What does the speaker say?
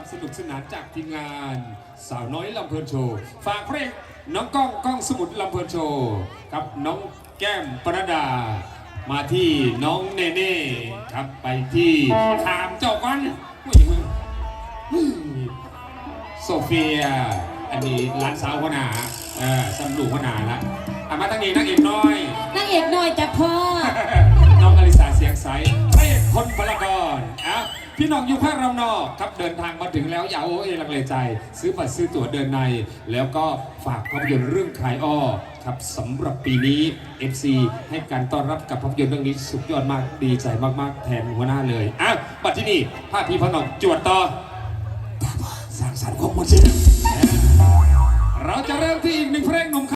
นานจากทีมงาน สาวน้อยลำเพลินโชว์ ฝากเพลงน้องก้องก้องสมุทรลำเพลินโชว์ครับน้องแก้มปรดา มาที่น้องเนเน่ครับไปที่ถามเจ้ากันผู้หญิงมึงโซเฟีย อันนี้หลานสาวหัวหน้าเออสำลูกหัวหน้าละเอามาตั้งนี้นักเอกน้อยนางเอกน้อยจ้ะพ่อ น้องอลิสาเสียงใสพระเอกคนพลกรอะ พี่น้องอยู่ภาคเรานอกครับเดินทางมาถึงแล้วอย่าโอเอลังเลใจ ซื้อบัตรซื้อตั๋วเดินใน แล้วก็ฝากภาพยนตร์เรื่องคลายอ้อครับสำหรับปีนี้ FC ให้การต้อนรับกับภาพยนตร์เรื่องนี้สุดยอดมากดีใจมากๆ แทนหัวหน้าเลยอะบัดที่นี่ภาพพี่พอน้องจวดต่อสร้างสรรค์ข้อมูลสิเราจะเริ่มที่อีกหนึ่งเพลงหนุ่ม